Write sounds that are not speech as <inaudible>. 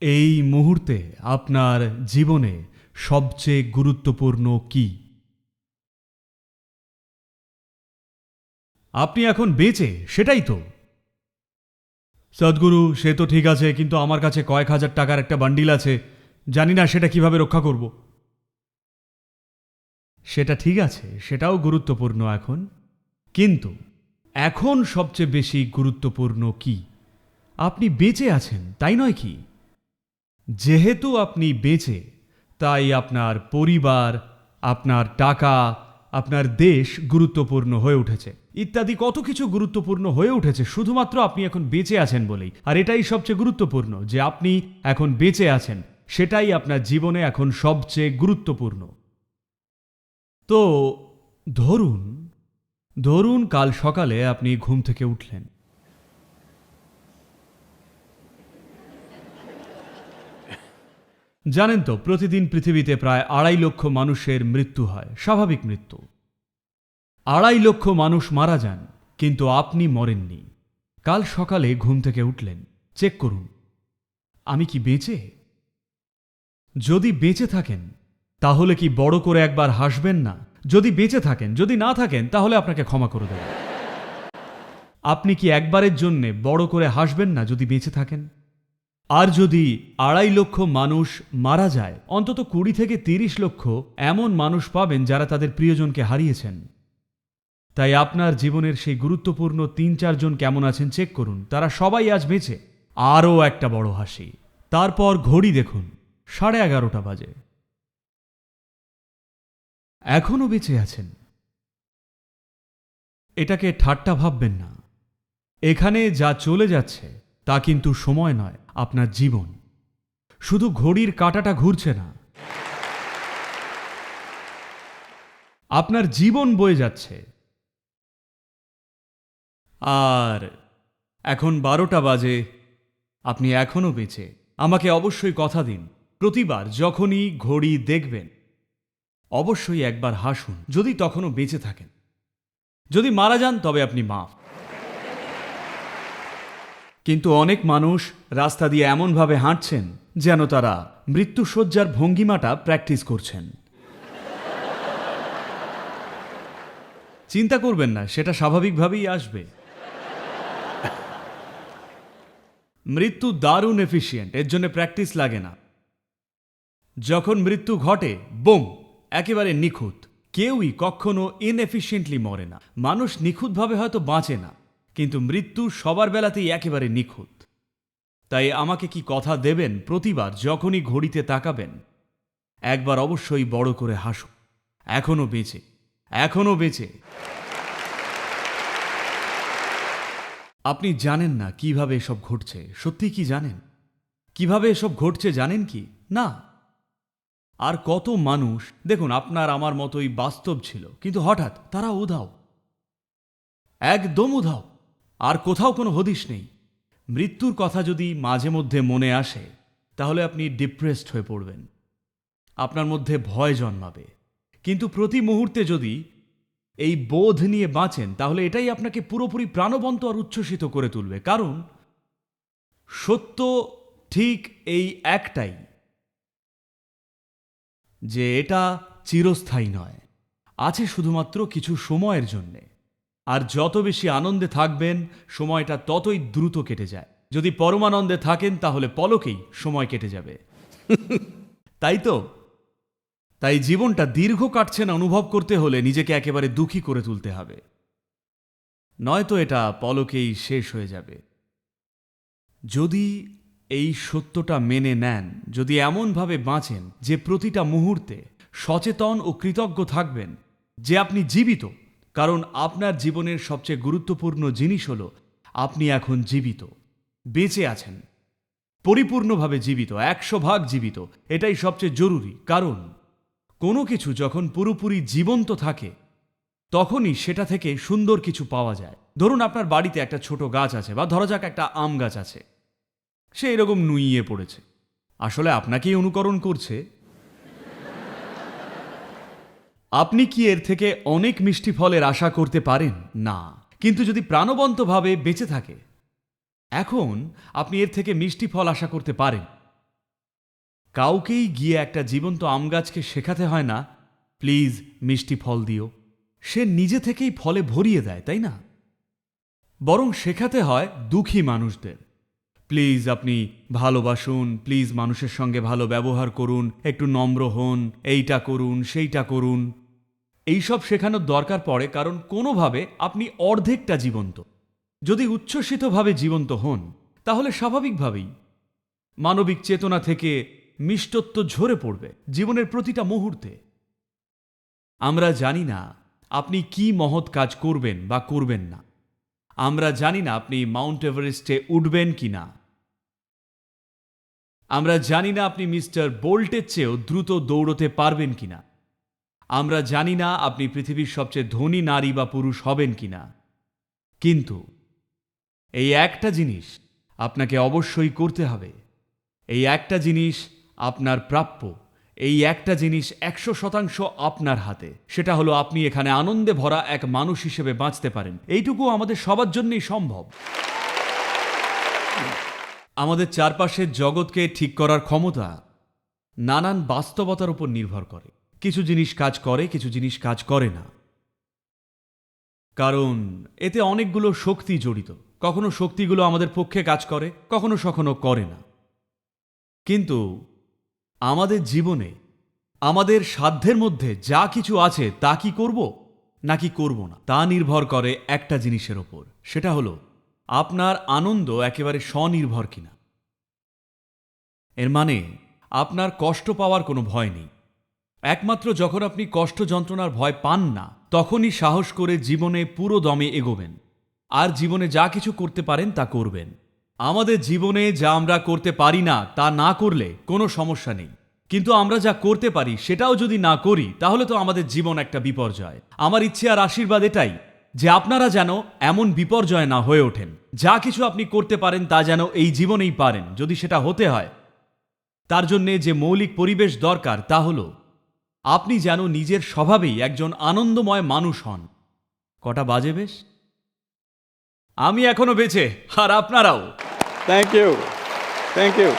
এই মুহূর্তে আপনার জীবনে সবচেয়ে গুরুত্বপূর্ণ কি? আপনি এখন বেঁচে, সেটাই তো। সদ্গুরু, সে তো ঠিক আছে, কিন্তু আমার কাছে কয়েক হাজার টাকার একটা বান্ডিল আছে। জানি না সেটা কীভাবে রক্ষা করব। সেটা ঠিক আছে, সেটাও গুরুত্বপূর্ণ এখন। কিন্তু এখন সবচেয়ে বেশি গুরুত্বপূর্ণ কি? আপনি বেঁচে আছেন, তাই নয় কি? যেহেতু আপনি বেঁচে, তাই আপনার পরিবার, আপনার টাকা, আপনার দেশ গুরুত্বপূর্ণ হয়ে উঠেছে। ইত্যাদি কত কিছু গুরুত্বপূর্ণ হয়ে উঠেছে, শুধুমাত্র আপনি এখন বেঁচে আছেন বলেই। আর এটাই সবচেয়ে গুরুত্বপূর্ণ, যে আপনি এখন বেঁচে আছেন, সেটাই আপনার জীবনে এখন সবচেয়ে গুরুত্বপূর্ণ। তো, ধরুন ধরুন কাল সকালে আপনি ঘুম থেকে উঠলেন। জানেন তো, প্রতিদিন পৃথিবীতে প্রায় আড়াই লক্ষ মানুষের মৃত্যু হয়। স্বাভাবিক মৃত্যু। আড়াই লক্ষ মানুষ মারা যান, কিন্তু আপনি মরেননি। কাল সকালে ঘুম থেকে উঠলেন। চেক করুন। আমি কি বেঁচে? যদি বেঁচে থাকেন, তাহলে কি বড় করে একবার হাসবেন না? যদি বেঁচে থাকেন, যদি না থাকেন, তাহলে আপনাকে ক্ষমা করে দেব। আপনি কি একবারের জন্যে বড় করে হাসবেন না যদি বেঁচে থাকেন? আর যদি আড়াই লক্ষ মানুষ মারা যায়, অন্তত কুড়ি থেকে তিরিশ লক্ষ এমন মানুষ পাবেন যারা তাদের প্রিয়জনকে হারিয়েছেন। তাই আপনার জীবনের সেই গুরুত্বপূর্ণ তিন চারজন কেমন আছেন চেক করুন। তারা সবাই আজ বেঁচে। আরও একটা বড় হাসি। তারপর ঘড়ি দেখুন। সাড়ে এগারোটা বাজে। এখনও বেঁচে আছেন। এটাকে ঠাট্টা ভাববেন না। এখানে যা চলে যাচ্ছে তা কিন্তু সময় নয়, আপনার জীবন। শুধু ঘড়ির কাঁটাটা ঘুরছে না। আপনার জীবন বয়ে যাচ্ছে। আর এখন বারোটা বাজে, আপনি এখনও বেঁচে। আমাকে অবশ্যই কথা দিন, প্রতিবার যখনই ঘড়ি দেখবেন, অবশ্যই একবার হাসুন, যদি তখনও বেঁচে থাকেন। যদি মারা যান, তবে আপনি মাফ। কিন্তু অনেক মানুষ রাস্তা দিয়ে এমনভাবে হাঁটছেন যেন তারা মৃত্যুসজ্জার ভঙ্গিমাটা প্র্যাকটিস করছেন। চিন্তা করবেন না, সেটা স্বাভাবিকভাবেই আসবে। মৃত্যু দারুণ এফিসিয়েন্ট এর জন্য প্র্যাকটিস লাগে না। যখন মৃত্যু ঘটে, বোম, একেবারে নিখুঁত। কেউই কখনো ইনএফিসিয়েন্টলি মরে না। মানুষ নিখুঁতভাবে হয়তো বাঁচে না। কিন্তু মৃত্যু সবার বেলাতেই একেবারে নিখুঁত। তাই আমাকে কি কথা দেবেন প্রতিবার যখনই ঘড়িতে তাকাবেন? একবার অবশ্যই বড় করে হাসো এখনও বেঁচে এখনও বেঁচে। আপনি জানেন না কীভাবে এসব ঘটছে, সত্যি কি জানেন? কীভাবে এসব ঘটছে জানেন কি? না। আর কত মানুষ, দেখুন আপনার আমার মতোই বাস্তব ছিল, কিন্তু হঠাৎ তারা উধাও। একদম উধাও। আর কোথাও কোনো হদিশ নেই। মৃত্যুর কথা যদি মাঝে মধ্যে মনে আসে, তাহলে আপনি ডিপ্রেসড হয়ে পড়বেন। আপনার মধ্যে ভয় জন্মাবে। কিন্তু প্রতি মুহূর্তে যদি এই বোধ নিয়ে বাঁচেন, তাহলে এটাই আপনাকে পুরোপুরি প্রাণবন্ত আর উচ্ছ্বসিত করে তুলবে। কারণ সত্য ঠিক এই একটাই, যে এটা চিরস্থায়ী নয়। আছে শুধুমাত্র কিছু সময়ের জন্যে। আর যত বেশি আনন্দে থাকবেন, সময়টা ততই দ্রুত কেটে যায়। যদি পরমানন্দে থাকেন, তাহলে পলকেই সময় কেটে যাবে। <laughs> তাই তো? তাই জীবনটা দীর্ঘ কাটছে না অনুভব করতে হলে নিজেকে একেবারে দুঃখী করে তুলতে হবে। নয়তো এটা পলকেই শেষ হয়ে যাবে। যদি এই সত্যটা মেনে নেন, যদি এমনভাবে বাঁচেন যে প্রতিটা মুহূর্তে সচেতন ও কৃতজ্ঞ থাকবেন, যে আপনি জীবিত কারণ আপনার জীবনের সবচেয়ে গুরুত্বপূর্ণ জিনিস হল, আপনি এখন জীবিত। বেঁচে আছেন। পরিপূর্ণভাবে জীবিত, একশো ভাগ জীবিত। এটাই সবচেয়ে জরুরি। কারণ, কোনো কিছু যখন পুরোপুরি জীবন্ত থাকে, তখনই সেটা থেকে সুন্দর কিছু পাওয়া যায়। ধরুন আপনার বাড়িতে একটা ছোট গাছ আছে বা ধরা যাক একটা আম গাছ আছে। সে এরকম নুইয়ে পড়েছে। আসলে আপনাকেই অনুকরণ করছে। আপনি কি এর থেকে অনেক মিষ্টি ফলের আশা করতে পারেন? না। কিন্তু যদি প্রাণবন্তভাবে বেঁচে থাকে, এখন আপনি এর থেকে মিষ্টি ফল আশা করতে পারেন। কাউকেই গিয়ে একটা জীবন্ত আম গাছকে শেখাতে হয় না, প্লিজ মিষ্টি ফল দিও। সে নিজে থেকেই ফলে ভরিয়ে দেয়, তাই না? বরং শেখাতে হয় দুঃখী মানুষদের, প্লিজ আপনি ভালোবাসুন, প্লিজ মানুষের সঙ্গে ভালো ব্যবহার করুন, একটু নম্র হন, এইটা করুন, সেইটা করুন। এইসব শেখানোর দরকার পড়ে কারণ কোনোভাবে আপনি অর্ধেকটা জীবন্ত। যদি উচ্ছ্বসিতভাবে জীবন্ত হন, তাহলে স্বাভাবিকভাবেই মানবিক চেতনা থেকে মিষ্টত্ব ঝরে পড়বে জীবনের প্রতিটা মুহূর্তে। আমরা জানি না আপনি কি মহৎ কাজ করবেন বা করবেন না। আমরা জানি না আপনি মাউন্ট এভারেস্টে উঠবেন কি না। আমরা জানি না আপনি মিস্টার বোল্টের চেয়েও দ্রুত দৌড়তে পারবেন কিনা আমরা জানি না আপনি পৃথিবীর সবচেয়ে ধনী নারী বা পুরুষ হবেন কিনা। কিন্তু এই একটা জিনিস আপনাকে অবশ্যই করতে হবে। এই একটা জিনিস আপনার প্রাপ্য। এই একটা জিনিস একশো শতাংশ আপনার হাতে। সেটা হলো আপনি এখানে আনন্দে ভরা এক মানুষ হিসেবে বাঁচতে পারেন। এইটুকু আমাদের সবার জন্যই সম্ভব। আমাদের চারপাশের জগৎকে ঠিক করার ক্ষমতা নানান বাস্তবতার উপর নির্ভর করে। কিছু জিনিস কাজ করে, কিছু জিনিস কাজ করে না। কারণ এতে অনেকগুলো শক্তি জড়িত। কখনো শক্তিগুলো আমাদের পক্ষে কাজ করে, কখনো সখনো করে না। কিন্তু আমাদের জীবনে, আমাদের সাধ্যের মধ্যে যা কিছু আছে তা কি করব, নাকি করব না? তা নির্ভর করে একটা জিনিসের ওপর। সেটা হলো, আপনার আনন্দ একেবারে স্বনির্ভর কিনা। এর মানে আপনার কষ্ট পাওয়ার কোনো ভয় নেই। একমাত্র যখন আপনি কষ্ট যন্ত্রণার ভয় পান না, তখনই সাহস করে জীবনে পুরো দমে এগোবেন। আর জীবনে যা কিছু করতে পারেন তা করবেন। আমাদের জীবনে যা আমরা করতে পারি না, তা না করলে কোনো সমস্যা নেই। কিন্তু আমরা যা করতে পারি, সেটাও যদি না করি, তাহলে তো আমাদের জীবন একটা বিপর্যয়। আমার ইচ্ছে আর আশীর্বাদ এটাই যে আপনারা যেন এমন বিপর্যয় না হয়ে ওঠেন। যা কিছু আপনি করতে পারেন, তা যেন এই জীবনেই পারেন। যদি সেটা হতে হয়, তার জন্যে যে মৌলিক পরিবেশ দরকার, তা হল আপনি যেন নিজের স্বভাবেই একজন আনন্দময় মানুষ হন। কটা বাজে বেশ? আমি এখনও বেঁচে, আর আপনারাও। Thank you thank you.